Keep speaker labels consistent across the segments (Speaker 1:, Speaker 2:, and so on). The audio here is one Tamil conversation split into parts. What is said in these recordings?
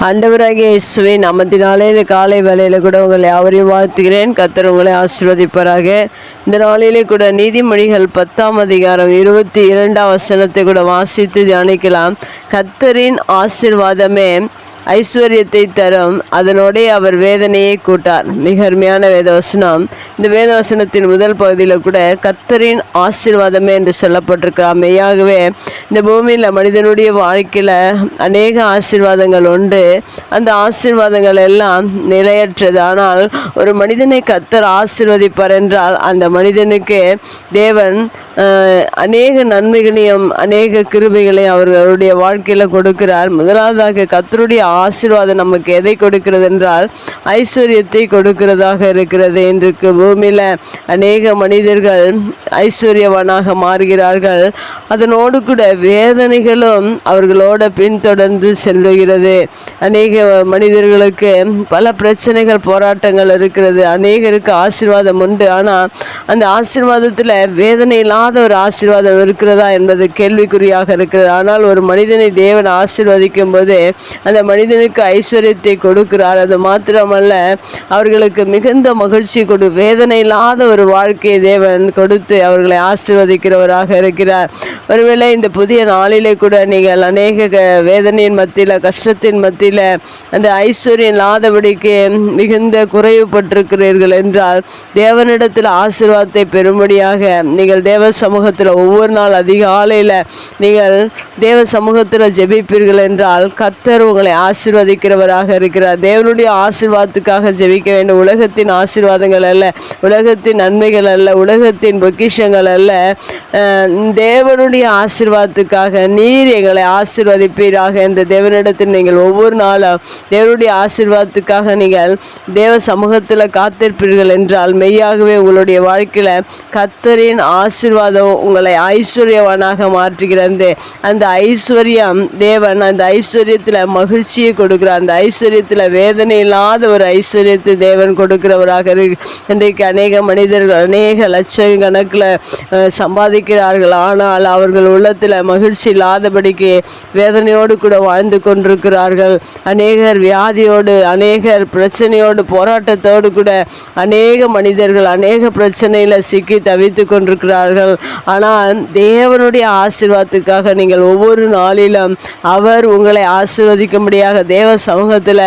Speaker 1: ஆண்டவராகிய இயேசுவை நாமத்தினாலே இந்த காலை வேலையில் கூட உங்களை யாவரையும் வாழ்த்துகிறேன். கத்தர் உங்களை ஆசீர்வதிப்பாராக. இந்த நாளிலே கூட நீதிமொழிகள் பத்தாம் அதிகாரம் இருபத்தி இரண்டாம் வசனத்தை கூட வாசித்து தியானிக்கலாம். கத்தரின் ஆசீர்வாதமே ஐஸ்வர்யத்தை தரும். அதனோடே அவர் வேதனையை கூட்டார். மிக அருமையான வேதவசனம். இந்த வேதவசனத்தின் முதல் பகுதியில் கூட கத்தரின் ஆசீர்வாதமே என்று சொல்லப்பட்டிருக்கிறார். மெய்யாகவே இந்த பூமியில் மனிதனுடைய வாழ்க்கையில் அநேக ஆசீர்வாதங்கள் உண்டு. அந்த ஆசீர்வாதங்கள் எல்லாம் நிலையற்றது. ஆனால் ஒரு மனிதனை கத்தர் ஆசீர்வதிப்பார் என்றால் அந்த மனிதனுக்கு தேவன் அநேக நன்மைகளையும் அநேக கிருபைகளையும் அவர்களுடைய வாழ்க்கையில் கொடுக்கிறார். முதலாவதாக கத்தருடைய ஆசீர்வாதம் நமக்கு எதை கொடுக்கிறது என்றால் ஐஸ்வர்யத்தை கொடுக்கிறதாக இருக்கிறது இன்றைக்கு பூமியில் அநேக மனிதர்கள் ஐஸ்வர்யவனாக மாறுகிறார்கள். அதனோடு கூட வேதனைகளும் அவர்களோட பின்தொடர்ந்து செல்லுகிறது அநேக மனிதர்களுக்கு பல பிரச்சனைகள் போராட்டங்கள் இருக்கிறது. அநேகருக்கு ஆசீர்வாதம் உண்டு. ஆனால் அந்த ஆசீர்வாதத்தில் வேதனையெல்லாம் இல்லாத ஒரு ஆசீர்வாதம் இருக்கிறதா என்பது கேள்விக்குறியாக இருக்கிறது. ஆனால் ஒரு மனிதனை தேவன் ஆசீர்வதிக்கும் போது அந்த மனிதனுக்கு ஐஸ்வர்யத்தை கொடுக்கிறார். அது மாத்திரமல்ல அவர்களுக்கு மிகுந்த மகிழ்ச்சி கொடு வேதனை இல்லாத ஒரு வாழ்க்கையை தேவன் கொடுத்து அவர்களை ஆசீர்வதிக்கிறவராக இருக்கிறார். ஒருவேளை இந்த புதிய நாளிலே கூட நீங்கள் அநேக க- வேதனையின் மத்தியில் கஷ்டத்தின் மத்தியில் அந்த ஐஸ்வர்யம் இல்லாதபடிக்கு மிகுந்த குறைவுபட்டிருக்கிறீர்கள் என்றால் தேவனிடத்தில் ஆசீர்வாதத்தை பெறும்படியாக நீங்கள் தேவ சமூகத்தில் ஒவ்வொரு நாள் அதிகாலையில் நீங்கள் தேவ சமூகத்தில் ஜெபிப்பீர்கள் என்றால் கத்தர் உங்களை ஆசிர்வதிக்கிறவராக இருக்கிறார். தேவனுடைய ஆசிர்வாதத்துக்காக ஜெபிக்க வேண்டும். உலகத்தின் ஆசீர்வாதங்கள் அல்ல உலகத்தின் நன்மைகள் அல்ல உலகத்தின் பொக்கிஷங்கள் அல்ல. தேவனுடைய ஆசிர்வாதத்துக்காக நீர் எங்களை ஆசிர்வதிப்பீராக என்ற தேவனிடத்தில் நீங்கள் ஒவ்வொரு நாளும் தேவனுடைய ஆசிர்வாதத்துக்காக நீங்கள் தேவ சமூகத்தில் காத்திருப்பீர்கள் என்றால் மெய்யாகவே உங்களுடைய வாழ்க்கையில் கத்தரின் ஆசீர்வாதம் உங்களை ஐஸ்வர்யவானாக மாற்றுகிறது அந்த ஐஸ்வர்யம் தேவன் அந்த ஐஸ்வர்யத்தில் மகிழ்ச்சியை கொடுக்குறார் அந்த ஐஸ்வர்யத்தில் வேதனை இல்லாத ஒரு ஐஸ்வர்யத்தை தேவன் கொடுக்கிறவராக இன்றைக்கு அநேக மனிதர்கள் அநேக லட்சம் கணக்கில் சம்பாதிக்கிறார்கள். ஆனால் அவர்கள் உள்ளத்தில் மகிழ்ச்சி இல்லாதபடிக்கு வேதனையோடு கூட வாழ்ந்து கொண்டிருக்கிறார்கள். அநேகர் வியாதியோடு அநேகர் பிரச்சனையோடு போராட்டத்தோடு கூட அநேக மனிதர்கள் அநேக பிரச்சனையில் சிக்கி தவித்து கொண்டிருக்கிறார்கள். ஆனால் தேவனுடைய ஆசீர்வாதத்துக்காக நீங்கள் ஒவ்வொரு நாளிலும் அவர் உங்களை ஆசீர்வதிக்கும்படியாக தேவ சமூகத்தில்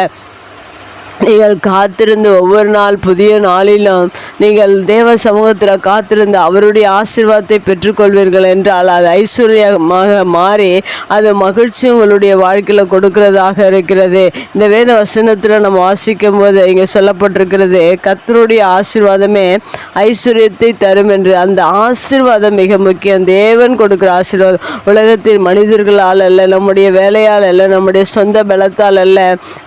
Speaker 1: நீங்கள் காத்திருந்து ஒவ்வொரு நாள் புதிய நாளிலும் நீங்கள் தேவ சமூகத்தில் காத்திருந்து அவருடைய ஆசீர்வாதத்தை பெற்றுக்கொள்வீர்கள் என்றால் அது ஐஸ்வர்யமாக மாறி அது மகிழ்ச்சி உங்களுடைய வாழ்க்கையில் கொடுக்கிறதாக இருக்கிறது. இந்த வேத வசனத்தில் நம்ம வாசிக்கும் போது இங்கே சொல்லப்பட்டிருக்கிறது கத்தருடைய ஆசீர்வாதமே ஐஸ்வர்யத்தை தரும் என்று. அந்த ஆசீர்வாதம் மிக முக்கியம். தேவன் கொடுக்கிற ஆசீர்வாதம் உலகத்தில் மனிதர்களால் அல்ல நம்முடைய வேலையால் அல்ல நம்முடைய சொந்த பலத்தால் அல்ல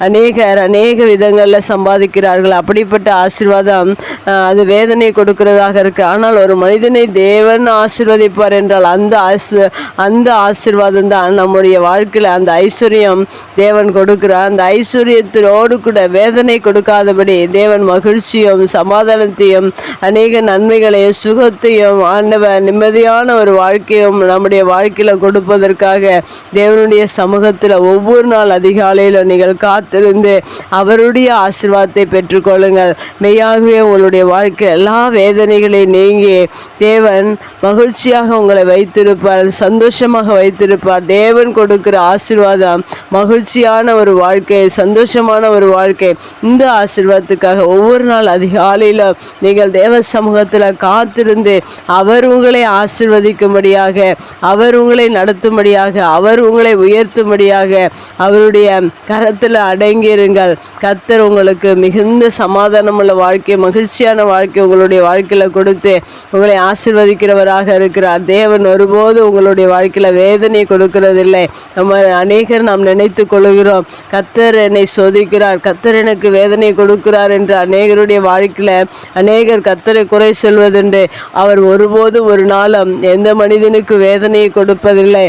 Speaker 1: அநேகர் அநேக விதங்கள் விதங்களில் சம்பாதிக்கிறார்கள். அப்படிப்பட்ட ஆசீர்வாதம் அது வேதனை கொடுக்கிறதாக இருக்கு. ஆனால் ஒரு மனிதனை தேவன் ஆசீர்வதிப்பார் என்றால் அந்த ஆசு அந்த ஆசீர்வாதம் தான் நம்முடைய வாழ்க்கையில் அந்த ஐஸ்வர்யம் தேவன் கொடுக்கிறார். அந்த ஐஸ்வர்யத்தினோடு கூட வேதனை கொடுக்காதபடி தேவன் மகிழ்ச்சியும் சமாதானத்தையும் அநேக நன்மைகளையும் சுகத்தையும் ஆண்டவர் நிம்மதியான ஒரு வாழ்க்கையும் நம்முடைய வாழ்க்கையில் கொடுப்பதற்காக தேவனுடைய சமூகத்தில் ஒவ்வொரு நாள் அதிகாலையில் நீங்கள் காத்திருந்து அவருடைய ஆசிர்வாதத்தை பெற்றுக்கொள்ளுங்கள். மெய்யாகவே உங்களுடைய வாழ்க்கை எல்லா வேதனைகளை நீங்கி தேவன் மகிழ்ச்சியாக உங்களை வைத்திருப்பார் சந்தோஷமாக வைத்திருப்பார். தேவன் கொடுக்கிற ஆசீர்வாதம் மகிழ்ச்சியான ஒரு வாழ்க்கை சந்தோஷமான ஒரு வாழ்க்கை. இந்த ஆசிர்வாதத்துக்காக ஒவ்வொரு நாள் அதிகாலையில் நீங்கள் தேவ சமூகத்தில் காத்திருந்து அவர் உங்களை ஆசிர்வதிக்கும்படியாக அவர் உங்களை நடத்தும்படியாக அவர் உங்களை உயர்த்தும்படியாக அவருடைய கரத்தில் அடங்கியிருங்கள். கத்தர் உங்களுக்கு மிகுந்த சமாதானமுள்ள வாழ்க்கை மகிழ்ச்சியான வாழ்க்கை உங்களுடைய வாழ்க்கையில் கொடுத்து உங்களை ஆசிர்வதிக்கிறவராக இருக்கிறார். தேவன் ஒருபோது உங்களுடைய வாழ்க்கையில் வேதனை கொடுக்கிறதில்லை. நம்ம அநேகர் நாம் நினைத்து கொள்கிறோம் கத்தர் என்னை சோதிக்கிறார் கத்தர் எனக்கு வேதனை கொடுக்கிறார் என்று அநேகருடைய வாழ்க்கையில் அநேகர் கத்தரை குறை சொல்வதுண்டு. அவர் ஒருபோதும் ஒரு நாளும் எந்த மனிதனுக்கு வேதனையை கொடுப்பதில்லை.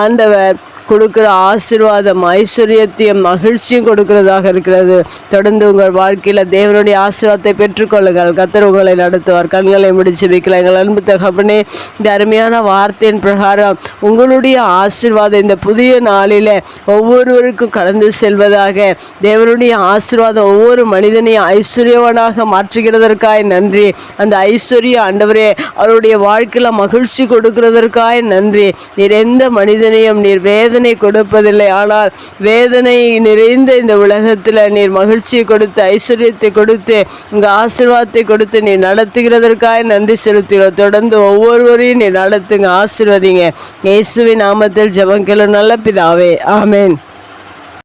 Speaker 1: ஆண்டவர் கொடுக்குற ஆசீர்வாதம் ஐஸ்வர்யத்தையும் மகிழ்ச்சியும் கொடுக்கிறதாக இருக்கிறது. தொடர்ந்து உங்கள் வாழ்க்கையில் தேவனுடைய ஆசீர்வாதத்தை பெற்றுக்கொள்ளுங்கள். கத்தர் உங்களை நடத்துவார். கண்களை முடிச்சு வைக்கலாம் எங்கள் அன்பு தகப்பனே இந்த அருமையான வார்த்தையின் பிரகாரம் உங்களுடைய ஆசீர்வாதம் இந்த புதிய நாளில் ஒவ்வொருவருக்கும் கடந்து செல்வதாக தேவனுடைய ஆசீர்வாதம் ஒவ்வொரு மனிதனையும் ஐஸ்வர்யவனாக மாற்றுகிறதற்காய் நன்றி. அந்த ஐஸ்வர்ய ஆண்டவரே அவருடைய வாழ்க்கையில் மகிழ்ச்சி கொடுக்கிறதற்காய் நன்றி. நீர் எந்த மனிதனையும் நீர் வேதனை கொடுப்பதில்லை. ஆனால் வேதனை நிறைந்த இந்த உலகத்தில் நீர் மகிழ்ச்சியை கொடுத்து ஐஸ்வர்யத்தை கொடுத்து உங்கள் ஆசீர்வாதத்தை கொடுத்து நீ நடத்துகிறதற்காக நன்றி செலுத்துகிறோம். தொடர்ந்து ஒவ்வொருவரையும் நீ நடத்துங்க ஆசிர்வதிங்க. இயேசுவின் நாமத்தில் ஜெபம் நல்ல பிதாவே. ஆமேன்.